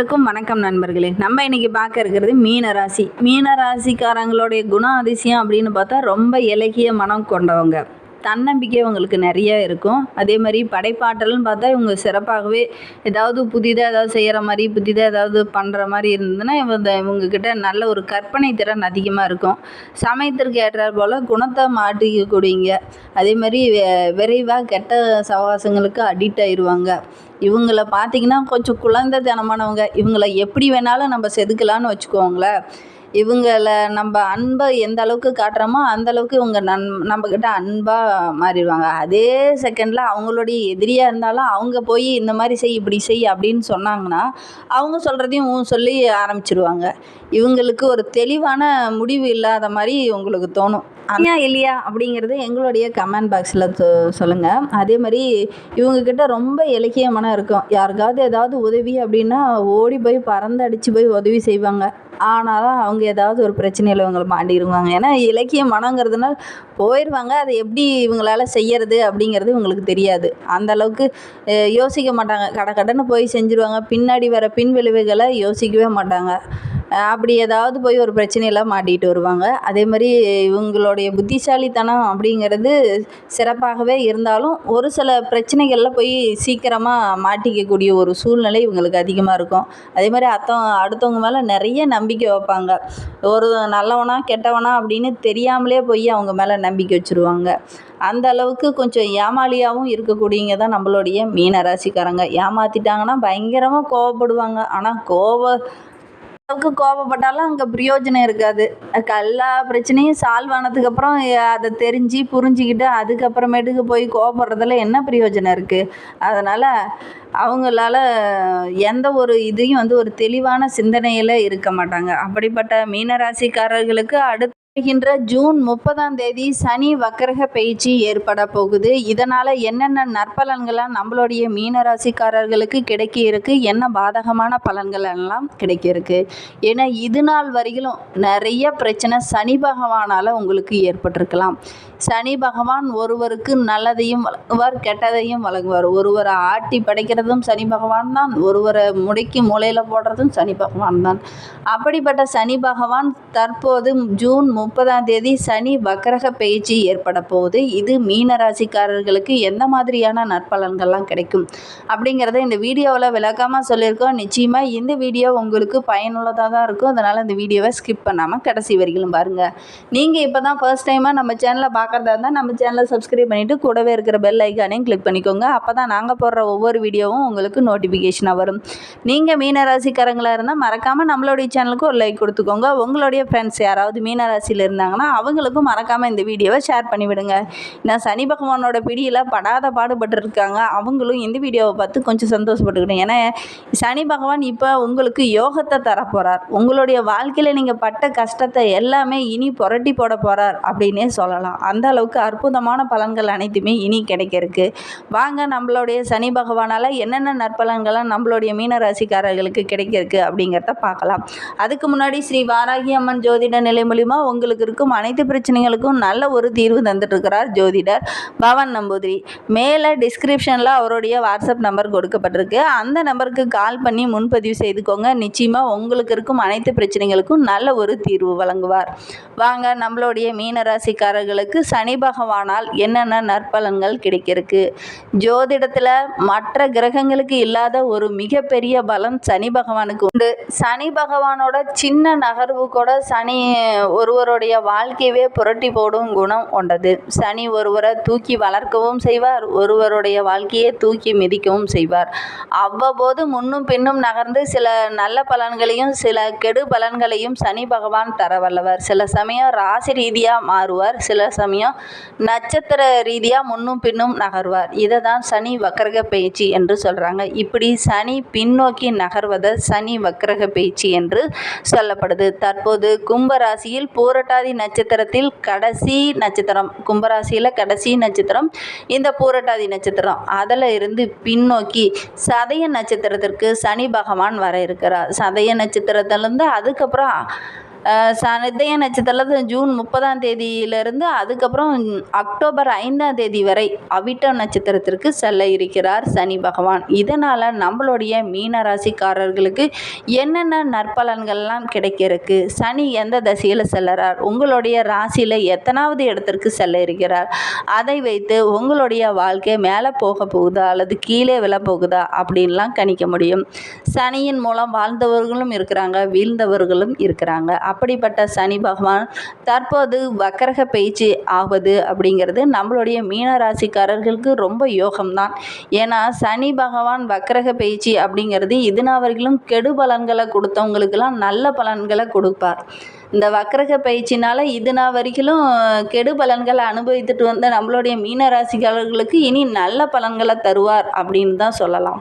எல்லாருக்கும் வணக்கம் நண்பர்களே. நம்ம இன்னைக்கு பார்க்க இருக்கிறது மீன ராசி மீன ராசிக்காரங்களுடைய குண அதிசயம் அப்படின்னு பார்த்தா ரொம்ப இலகிய மனம் கொண்டவங்க. தன்னம்பிக்கை இவங்களுக்கு நிறைய இருக்கும். அதே மாதிரி படைப்பாற்றல்னு பார்த்தா இவங்க சிறப்பாகவே ஏதாவது புதிதாக ஏதாவது செய்கிற மாதிரி புதிதாக ஏதாவது பண்ணுற மாதிரி இருந்ததுன்னா இவங்க இவங்கக்கிட்ட நல்ல ஒரு கற்பனை திறன் அதிகமாக இருக்கும். சமயத்திற்கு ஏற்றாற் போல் குணத்தை மாட்டிக்கக்கூடியங்க அதே மாதிரி விரைவாக கெட்ட சவாசங்களுக்கு அடிக்ட் ஆயிடுவாங்க இவங்கள பார்த்தீங்கன்னா கொஞ்சம் குழந்தைத்தனமானவங்க. இவங்கள எப்படி வேணாலும் நம்ம செதுக்கலான்னு வச்சுக்கோங்களேன். இவங்கள நம்ம அன்பை எந்த அளவுக்கு காட்டுறோமோ அந்த அளவுக்கு இவங்க நன் நம்மக்கிட்ட அன்பாக மாறிடுவாங்க. அதே செகண்டில் அவங்களுடைய எதிரியாக இருந்தாலும் அவங்க போய் இந்த மாதிரி செய் இப்படி செய் அப்படின்னு சொன்னாங்கன்னா அவங்க சொல்கிறதையும் சொல்லி ஆரம்பிச்சிருவாங்க. இவங்களுக்கு ஒரு தெளிவான முடிவு இல்லாத மாதிரி உங்களுக்கு தோணும். ஐயா இல்லையா? அப்படிங்கிறது எங்களுடைய கமெண்ட் பாக்ஸில் சொல்லுங்கள் அதே மாதிரி இவங்கக்கிட்ட ரொம்ப இலக்கிய மனம் இருக்கும். யாருக்காவது ஏதாவது உதவி அப்படின்னா ஓடி போய் பறந்து அடித்து போய் உதவி செய்வாங்க. ஆனாலும் அவங்க ஏதாவது ஒரு பிரச்சனையில் இவங்களை மாட்டிடுவாங்க. ஏன்னா இலக்கிய மனங்கிறதுனால போயிடுவாங்க அதை எப்படி இவங்களால செய்யறது அப்படிங்கிறது இவங்களுக்கு தெரியாது. அந்த அளவுக்கு யோசிக்க மாட்டாங்க. கடை கடன்னு போய் செஞ்சுருவாங்க. பின்னாடி வர பின் விளைவுகளை யோசிக்கவே மாட்டாங்க. அப்படி ஏதாவது போய் ஒரு பிரச்சனையில் மாட்டிகிட்டு வருவாங்க. அதே மாதிரி இவங்களுடைய புத்திசாலித்தனம் அப்படிங்கிறது சிறப்பாகவே இருந்தாலும் ஒரு சில பிரச்சனைகளில் போய் சீக்கிரமாக மாட்டிக்கக்கூடிய ஒரு சூழ்நிலை இவங்களுக்கு அதிகமாக இருக்கும். அதே மாதிரி அத்தவங்க அடுத்தவங்க மேலே நிறைய நம்பிக்கை வைப்பாங்க. ஒரு நல்லவனா கெட்டவனா அப்படின்னு தெரியாமலே போய் அவங்க மேலே நம்பிக்கை வச்சுருவாங்க. அந்த அளவுக்கு கொஞ்சம் ஏமாளியாகவும் இருக்கக்கூடியவங்க தான் நம்மளுடைய மீன ராசிக்காரங்க ஏமாற்றிட்டாங்கன்னா பயங்கரமாக கோவப்படுவாங்க. ஆனால் கோவ அளவுக்கு கோபப்பட்டாலும் அங்கே பிரயோஜனம் இருக்காது. எல்லா பிரச்சனையும் சால்வ் ஆனதுக்கப்புறம் அதை தெரிஞ்சு புரிஞ்சுக்கிட்டு அதுக்கப்புறமேட்டுக்கு போய் கோபப்படுறதுல என்ன பிரயோஜனம் இருக்குது அதனால் அவங்களால எந்த ஒரு இதையும் வந்து ஒரு தெளிவான சிந்தனையில் இருக்க மாட்டாங்க. அப்படிப்பட்ட மீனராசிக்காரர்களுக்கு அடுத்து வருகின்ற ஜூன் முப்பதாம் தேதி சனி வக்கரக பயிற்சி ஏற்பட போகுது. இதனால் என்னென்ன நற்பலன்கள்லாம் நம்மளுடைய மீனராசிக்காரர்களுக்கு கிடைக்க இருக்கு? என்ன பாதகமான பலன்கள் எல்லாம் கிடைக்க இருக்கு? ஏன்னா இது நாள் வரையிலும் நிறைய பிரச்சனை சனி பகவானால் உங்களுக்கு ஏற்பட்டிருக்கலாம். சனி பகவான் ஒருவருக்கு நல்லதையும் வழங்குவார் கெட்டதையும் வழங்குவார். ஒருவரை ஆட்டி படைக்கிறதும் சனி பகவான் தான். ஒருவரை முடக்கி மூலையில் போடுறதும் சனி பகவான் தான். அப்படிப்பட்ட சனி பகவான் தற்போது ஜூன் முப்பதாம் தேதி சனி வக்கரக பயிற்சி ஏற்பட போகுது. இது மீன ராசிக்காரர்களுக்கு எந்த மாதிரியான நற்பலன்கள்லாம் கிடைக்கும் அப்படிங்கிறத இந்த வீடியோவில் விளக்கமாக சொல்லியிருக்கோம். நிச்சயமாக இந்த வீடியோ உங்களுக்கு பயனுள்ளதாக தான் இருக்கும். அதனால் இந்த வீடியோவை ஸ்கிப் பண்ணாமல் கடைசி வரைக்கும் பாருங்கள் நீங்கள் இப்போ தான் ஃபர்ஸ்ட் டைமாக நம்ம சேனலை பார்க்குறதா இருந்தால் நம்ம சேனலை சப்ஸ்கிரைப் பண்ணிவிட்டு கூடவே இருக்கிற பெல் ஐக்கானையும் கிளிக் பண்ணிக்கோங்க. அப்போ தான் நாங்கள் போடுற ஒவ்வொரு வீடியோவும் உங்களுக்கு நோட்டிஃபிகேஷனாக வரும். நீங்கள் மீனராசிக்காரங்களாக இருந்தால் மறக்காமல் நம்மளுடைய சேனலுக்கு ஒரு லைக் கொடுத்துக்கோங்க. உங்களுடைய ஃப்ரெண்ட்ஸ் யாராவது மீனராசியில் இருந்தாங்கன்னா அவங்களுக்கும் மறக்காமல் இந்த வீடியோவை ஷேர் பண்ணிவிடுங்க. நான் சனி பகவானோட பிடியில் படாத பாடுபட்டு இருக்காங்க அவங்களும் இந்த வீடியோவை பார்த்து கொஞ்சம் சந்தோஷப்பட்டுக்கிட்டேன் ஏன்னா சனி பகவான் இப்போ உங்களுக்கு யோகத்தை தரப்போகிறார் உங்களுடைய வாழ்க்கையில் நீங்கள் பட்ட கஷ்டத்தை எல்லாமே இனி புரட்டி போட போகிறார் அப்படின்னே சொல்லலாம். அந்த அளவுக்கு அற்புதமான பலன்கள் அனைத்துமே இனி கிடைக்க இருக்கு வாங்க நம்மளுடைய சனி பகவானால் என்னென்ன நற்பலன்கள்லாம் நம்மளுடைய மீன ராசிக்காரர்களுக்கு கிடைக்க இருக்கு அப்படிங்கிறத பார்க்கலாம். அதுக்கு முன்னாடி ஸ்ரீ வாராகி அம்மன் ஜோதிட நிலை மூலிமா உங்களுக்கு இருக்கும் அனைத்து பிரச்சனைகளுக்கும் நல்ல ஒரு தீர்வு தந்துட்டு இருக்கிறார் ஜோதிடர் பவன் நம்பூதிரி. மேலே டிஸ்கிரிப்ஷனில் அவருடைய வாட்ஸ்அப் நம்பர் கொடுக்கப்பட்டிருக்கு. அந்த நம்பருக்கு கால் பண்ணி முன்பதிவு செய்துக்கோங்க. நிச்சயமாக உங்களுக்கு இருக்கும் அனைத்து பிரச்சனைகளுக்கும் நல்ல ஒரு தீர்வு வழங்குவார். வாங்க நம்மளுடைய மீனராசிக்காரர்களுக்கு சனி பகவானால் என்னென்ன நற்பலன்கள் கிடைக்கிறதுக்கு? ஜோதிடத்தில் மற்ற கிரகங்களுக்கு இல்லாத ஒரு மிகப்பெரிய பலம் சனி பகவானுக்கு உண்டு. சனி பகவானோட சின்ன நகர்வு கூட சனி ஒருவருடைய வாழ்க்கையவே புரட்டி போடும் குணம் கொண்டது. சனி ஒருவரை தூக்கி வளர்க்கவும் செய்வார் ஒருவருடைய வாழ்க்கையை தூக்கி மிதிக்கவும் செய்வார். அவ்வப்போது முன்னும் பின்னும் நகர்ந்து சில நல்ல பலன்களையும் சில கெடு பலன்களையும் சனி பகவான் தர வல்லவர் சில சமயம் ராசி ரீதியாக மாறுவார் சில சமயம் நட்சத்திர ரீதியாக முன்னும் பின்னும் நகர்வார். இதை தான் சனி வக்கரக பயிற்சி என்று சொல்கிறாங்க இப்படி சனி பின்னோக்கி நகர்வதை சனி வக்கரக பயிற்சி என்று சொல்லப்படுது. தற்போது கும்பராசியில் பூரட்டாதி நட்சத்திரத்தில் கடைசி நட்சத்திரம். கும்பராசியில் கடைசி நட்சத்திரம். இந்த பூரட்டாதி நட்சத்திரம். அதில் இருந்து பின்னோக்கி சதய நட்சத்திரத்திற்கு சனி பகவான் வர இருக்கிறார். சதய நட்சத்திரத்திலேருந்து அதுக்கப்புறம் சதய நட்சத்திரத்தில் ஜூன் முப்பதாம் தேதியிலிருந்து அதுக்கப்புறம் அக்டோபர் ஐந்தாம் தேதி வரை அவிட்டம் நட்சத்திரத்திற்கு செல்ல இருக்கிறார் சனி பகவான். இதனால் நம்மளுடைய மீன ராசிக்காரர்களுக்கு என்னென்ன நற்பலன்கள்லாம் கிடைக்க இருக்கு சனி எந்த தசையில் செல்லுறார் உங்களுடைய ராசியில் எத்தனாவது இடத்திற்கு செல்ல இருக்கிறார் அதை வைத்து உங்களுடைய வாழ்க்கை மேலே போக போகுதா அல்லது கீழே விழ போகுதா அப்படின்லாம் கணிக்க முடியும். சனியின் மூலம் வாழ்ந்தவர்களும் இருக்கிறாங்க வீழ்ந்தவர்களும் இருக்கிறாங்க. அப்படிப்பட்ட சனி பகவான் தற்போது வக்கரக பயிற்சி ஆவது அப்படிங்கிறது நம்மளுடைய மீன ராசிக்காரர்களுக்கு ரொம்ப யோகம்தான். ஏன்னா சனி பகவான் வக்கரக பயிற்சி அப்படிங்கிறது இதுநாவர்களும் கெடு பலன்களை கொடுத்தவங்களுக்கெல்லாம் நல்ல பலன்களை கொடுப்பார். இந்த வக்கரக பயிற்சினால் இதுனா வரைக்கும் கெடு பலன்களை அனுபவித்துட்டு வந்த நம்மளுடைய மீனராசிக்காரர்களுக்கு இனி நல்ல பலன்களை தருவார் அப்படின்னு தான் சொல்லலாம்.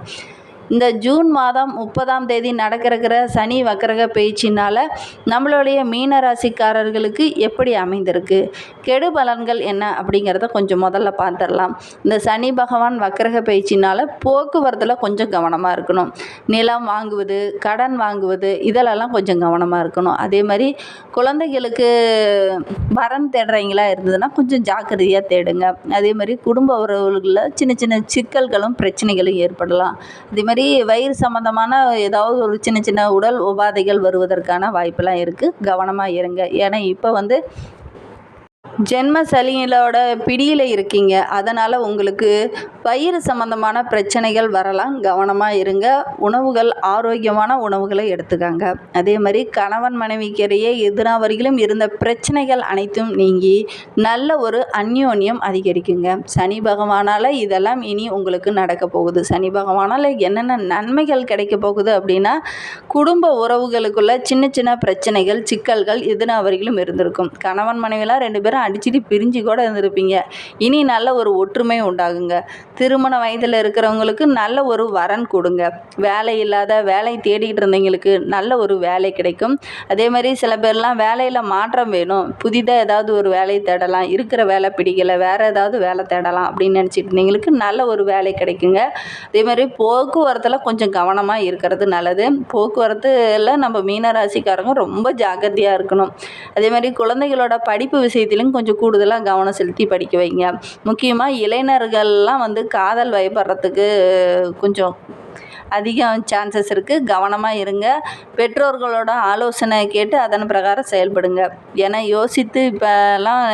இந்த ஜூன் மாதம் முப்பதாம் தேதி நடக்கிறக்கிற சனி வக்கரக பேச்சினால் நம்மளுடைய மீன ராசிக்காரர்களுக்கு எப்படி அமைந்திருக்கு? கெடு பலன்கள் என்ன அப்படிங்கிறத கொஞ்சம் முதல்ல பார்த்துடலாம். இந்த சனி பகவான் வக்கரக பயிற்சினால் போக்குவரத்தில் கொஞ்சம் கவனமாக இருக்கணும். நிலம் வாங்குவது கடன் வாங்குவது இதிலெல்லாம் கொஞ்சம் கவனமாக இருக்கணும். அதே மாதிரி குழந்தைகளுக்கு வரன் தேடுறீங்களா இருந்ததுன்னா கொஞ்சம் ஜாக்கிரதையாக தேடுங்க. அதே மாதிரி குடும்ப உறவுகளில் சின்ன சின்ன சிக்கல்களும் பிரச்சனைகளும் ஏற்படலாம். அதே மாதிரி வயிறு சம்மந்தமான ஏதாவது ஒரு சின்ன சின்ன உடல் உபாதைகள் வருவதற்கான வாய்ப்பெல்லாம் இருக்குது கவனமாக இருங்க. ஏன்னா இப்போ வந்து ஜென்ம சலிகளோட பிடியில் இருக்கீங்க. அதனால் உங்களுக்கு வயிறு சம்மந்தமான பிரச்சனைகள் வரலாம். கவனமாக இருங்க. உணவுகள் ஆரோக்கியமான உணவுகளை எடுத்துக்காங்க. அதே மாதிரி கணவன் மனைவிக்கிடையே எதிரா வரையிலும் இருந்த பிரச்சனைகள் அனைத்தும் நீங்கி நல்ல ஒரு அந்யோன்யம் அதிகரிக்குங்க. சனி பகவானால் இதெல்லாம் இனி உங்களுக்கு நடக்க போகுது. சனி பகவானால் என்னென்ன நன்மைகள் கிடைக்க போகுது அப்படின்னா குடும்ப உறவுகளுக்குள்ள சின்ன சின்ன பிரச்சனைகள் சிக்கல்கள் எதிரா வரையிலும் இருந்திருக்கும். கணவன் மனைவிலாம் ரெண்டு பேரும் அடிச்சுட்டு பிரிஞ்சு கூட இருந்திருப்பீங்க. இனி நல்ல ஒரு ஒற்றுமை உண்டாகுங்க. திருமண வயதில் இருக்கிறவங்களுக்கு நல்ல ஒரு வரன் கொடுங்க. வேலை இல்லாத வேலை தேடிக்கிட்டு இருந்தவங்களுக்கு நல்ல ஒரு வேலை கிடைக்கும். அதே மாதிரி சில பேர்லாம் வேலையில் மாற்றம் வேணும். புதிதாக ஏதாவது ஒரு வேலையை தேடலாம். இருக்கிற வேலை பிடிக்கல வேறு ஏதாவது வேலை தேடலாம் அப்படின்னு நினச்சிட்டு இருந்தவங்களுக்கு நல்ல ஒரு வேலை கிடைக்குங்க. அதே மாதிரி போக்குவரத்தில் கொஞ்சம் கவனமாக இருக்கிறது நல்லது. போக்குவரத்தில் நம்ம மீனராசிக்காரங்க ரொம்ப ஜாக்கிரதையாக இருக்கணும். அதே மாதிரி குழந்தைகளோட படிப்பு விஷயத்திலும் கொஞ்சம் கூடுதலாக கவனம் செலுத்தி படிக்க வைங்க. முக்கியமாக இளைஞர்கள்லாம் வந்து காதல் வயப்படுறதுக்கு கொஞ்சம் அதிகம் சான்சஸ் இருக்குது கவனமாக இருங்க. பெற்றோர்களோட ஆலோசனை கேட்டு அதன் பிரகாரம் செயல்படுங்க. ஏன்னா யோசித்து இப்போலாம்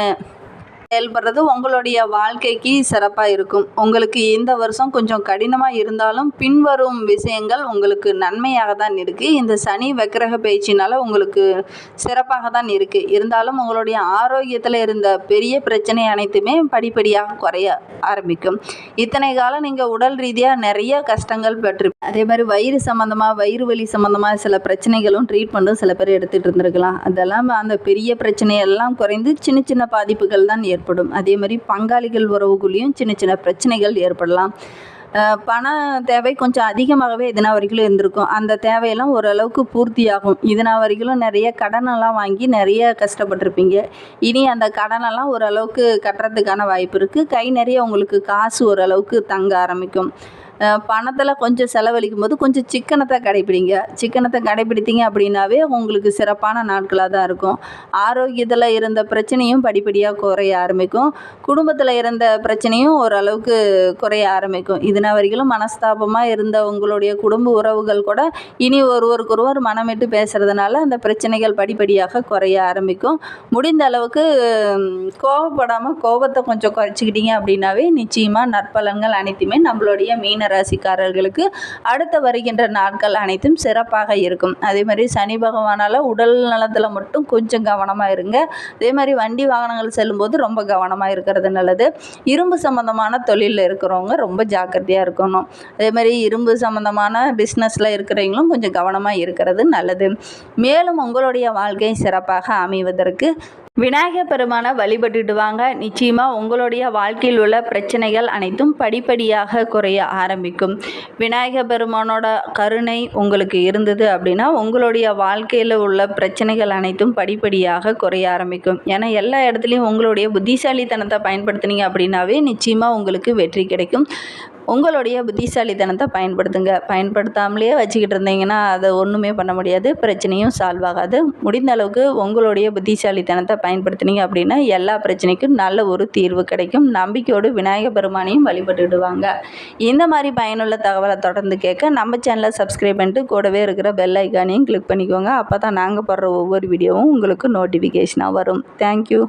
செயல்படுறது உங்களுடைய வாழ்க்கைக்கு சிறப்பாக இருக்கும். உங்களுக்கு இந்த வருஷம் கொஞ்சம் கடினமாக இருந்தாலும் பின்வரும் விஷயங்கள் உங்களுக்கு நன்மையாக தான் இருக்குது இந்த சனி வக்கிரக பயிற்சினால் உங்களுக்கு சிறப்பாக தான் இருக்குது இருந்தாலும் உங்களுடைய ஆரோக்கியத்தில் இருந்த பெரிய பிரச்சனை அனைத்துமே படிப்படியாக குறைய ஆரம்பிக்கும். இத்தனை காலம் நீங்கள் உடல் ரீதியாக நிறைய கஷ்டங்கள் பெற்று அதே மாதிரி வயிறு சம்மந்தமாக வயிறு வலி சம்மந்தமாக சில பிரச்சனைகளும் ட்ரீட்மெண்ட்டும் சில பேர் எடுத்துகிட்டு இருந்திருக்கலாம். அதெல்லாம் அந்த பெரிய பிரச்சனையெல்லாம் குறைந்து சின்ன சின்ன பாதிப்புகள் தான் ஏற்படும். அதே மாதிரி பங்காளிகள் உறவுக்குள்ளேயும் சின்ன சின்ன பிரச்சனைகள் ஏற்படலாம். பண தேவை கொஞ்சம் அதிகமாகவே இதனா வரைக்கும் இருந்திருக்கும். அந்த தேவையெல்லாம் ஓரளவுக்கு பூர்த்தியாகும். இதனா வரைக்கும் நிறைய கடனெல்லாம் வாங்கி நிறைய கஷ்டப்பட்டிருப்பீங்க. இனி அந்த கடனெல்லாம் ஓரளவுக்கு கட்டுறதுக்கான வாய்ப்பு இருக்குது கை நிறைய உங்களுக்கு காசு ஓரளவுக்கு தங்க ஆரம்பிக்கும். பணத்தில் கொஞ்சம் செலவழிக்கும் போது கொஞ்சம் சிக்கனத்தை கடைப்பிடிங்க. சிக்கனத்தை கடைப்பிடித்தீங்க அப்படின்னாவே உங்களுக்கு சிறப்பான நாட்களாக தான் இருக்கும். ஆரோக்கியத்தில் இருந்த பிரச்சனையும் படிப்படியாக குறைய ஆரம்பிக்கும். குடும்பத்தில் இருந்த பிரச்சனையும் ஓரளவுக்கு குறைய ஆரம்பிக்கும். இதனா வரைக்கும் மனஸ்தாபமாக இருந்த உங்களுடைய குடும்ப உறவுகள் கூட இனி ஒருவருக்கொருவர் மனமிட்டு பேசுகிறதுனால அந்த பிரச்சனைகள் படிப்படியாக குறைய ஆரம்பிக்கும். முடிந்த அளவுக்கு கோவப்படாமல் கோபத்தை கொஞ்சம் குறைச்சிக்கிட்டீங்க அப்படின்னாவே நிச்சயமாக நற்பலன்கள் அனைத்துமே நம்மளுடைய மீன ராசிக்காரர்களுக்கு அடுத்த வருகின்ற நாட்கள் அனைத்தும் சிறப்பாக இருக்கும். அதே மாதிரி சனி பகவானால் உடல் நலத்தில் மட்டும் கொஞ்சம் கவனமாக இருங்க. அதே மாதிரி வண்டி வாகனங்கள் செல்லும்போது ரொம்ப கவனமாக இருக்கிறது நல்லது. இரும்பு சம்மந்தமான தொழிலில் இருக்கிறவங்க ரொம்ப ஜாக்கிரதையாக இருக்கணும். அதே மாதிரி இரும்பு சம்மந்தமான பிஸ்னஸில் இருக்கிறவங்களும் கொஞ்சம் கவனமாக இருக்கிறது நல்லது. மேலும் உங்களுடைய வாழ்க்கை சிறப்பாக அமைவதற்கு விநாயகர் பெருமானை வழிபட்டுட்டு வாங்க. நிச்சயமாக உங்களுடைய வாழ்க்கையில் உள்ள பிரச்சனைகள் அனைத்தும் படிப்படியாக குறைய ஆரம்பிக்கும். விநாயகர் பெருமானோட கருணை உங்களுக்கு இருந்தது அப்படின்னா உங்களுடைய வாழ்க்கையில் உள்ள பிரச்சனைகள் அனைத்தும் படிப்படியாக குறைய ஆரம்பிக்கும். ஏன்னா எல்லா இடத்துலையும் உங்களுடைய புத்திசாலித்தனத்தை பயன்படுத்துனீங்க அப்படின்னாவே நிச்சயமாக உங்களுக்கு வெற்றி கிடைக்கும். உங்களுடைய புத்திசாலித்தனத்தை பயன்படுத்துங்க. பயன்படுத்தாமலே வச்சுக்கிட்டு இருந்தீங்கன்னா அதை ஒன்றுமே பண்ண முடியாது. பிரச்சனையும் சால்வ் ஆகாது. முடிந்த அளவுக்கு உங்களுடைய புத்திசாலித்தனத்தை பயன்படுத்தினீங்க அப்படின்னா எல்லா பிரச்சனைக்கும் நல்ல ஒரு தீர்வு கிடைக்கும். நம்பிக்கையோடு விநாயக பெருமானையும் வழிபட்டுடுவாங்க இந்த மாதிரி பயனுள்ள தகவலை தொடர்ந்து கேட்க நம்ம சேனலை சப்ஸ்கிரைப் பண்ணிட்டு கூடவே இருக்கிற பெல் ஐக்கானையும் கிளிக் பண்ணிக்கோங்க. அப்போ தான் நாங்கள் போடுற ஒவ்வொரு வீடியோவும் உங்களுக்கு நோட்டிஃபிகேஷனாக வரும். தேங்க்யூ